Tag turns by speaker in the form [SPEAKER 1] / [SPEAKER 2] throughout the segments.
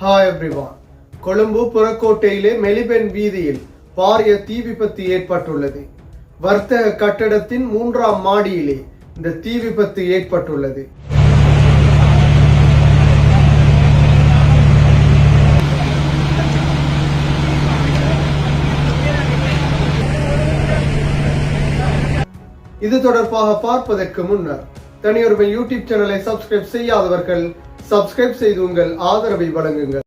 [SPEAKER 1] Hi everyone Colombo புறக்கோட்டையிலே மெலிபென் வீதியில் பாரிய தீ விபத்து ஏற்பட்டுள்ளது. வர்த்தக கட்டடத்தின் மூன்றாம் மாடியிலே இந்த தீ விபத்து ஏற்பட்டுள்ளது. இது தொடர்பாக பார்ப்பதற்கு முன்னர் தனியொருமை யூடியூப் சேனலை சப்ஸ்கிரைப் செய்யாதவர்கள் சப்ஸ்கிரைப் செய்து உங்கள் ஆதரவை வழங்குங்கள்.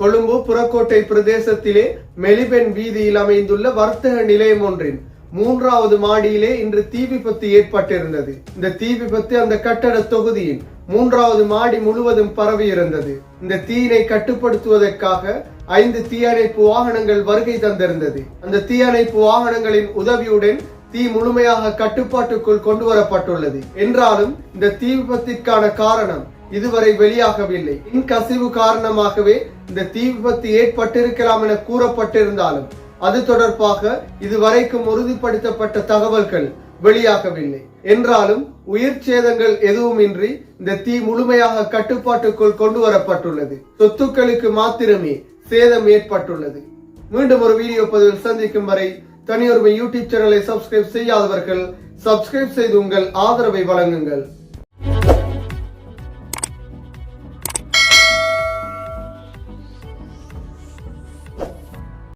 [SPEAKER 1] கொழும்பு புறக்கோட்டை பிரதேசத்திலே மெலிபென் வீதியில் அமைந்துள்ள வர்த்தக நிலையம் ஒன்றின் மூன்றாவது மாடியிலே இன்று தீ விபத்து ஏற்பட்டிருந்தது. இந்த தீ விபத்து அந்த கட்டட தொகுதியின் மூன்றாவது மாடி முழுவதும் பரவி இருந்தது. இந்த தீயினை கட்டுப்படுத்துவதற்காக ஐந்து தீயணைப்பு வாகனங்கள் வருகை தந்திருந்தது. அந்த தீயணைப்பு வாகனங்களின் உதவியுடன் தீ முழுமையாக கட்டுப்பாட்டுக்குள் கொண்டு வரப்பட்டுள்ளது என்றாலும் இந்த தீ விபத்திற்கான காரணம் இதுவரை வெளியாகவில்லை. இன்கசிவு காரணமாகவே இந்த தீ விபத்து ஏற்பட்டிருக்கலாம் என கூறப்பட்டிருந்தாலும் அது தொடர்பாக இதுவரைக்கும் உறுதிப்படுத்தப்பட்ட தகவல்கள் வெளியாகவில்லை. என்றாலும் உயிர் சேதங்கள் எதுவுமின்றி இந்த தீ முழுமையாக கட்டுப்பாட்டுக்குள் கொண்டு வரப்பட்டுள்ளது. சொத்துக்களுக்கு மாத்திரமே சேதம் ஏற்பட்டுள்ளது. மீண்டும் ஒரு வீடியோ பதிவில் சந்திக்கும் வரை தனியொருமை யூடியூப் சேனலை சப்ஸ்கிரைப் செய்யாதவர்கள் சப்ஸ்கிரைப் செய்து உங்கள் ஆதரவை வழங்குங்கள்.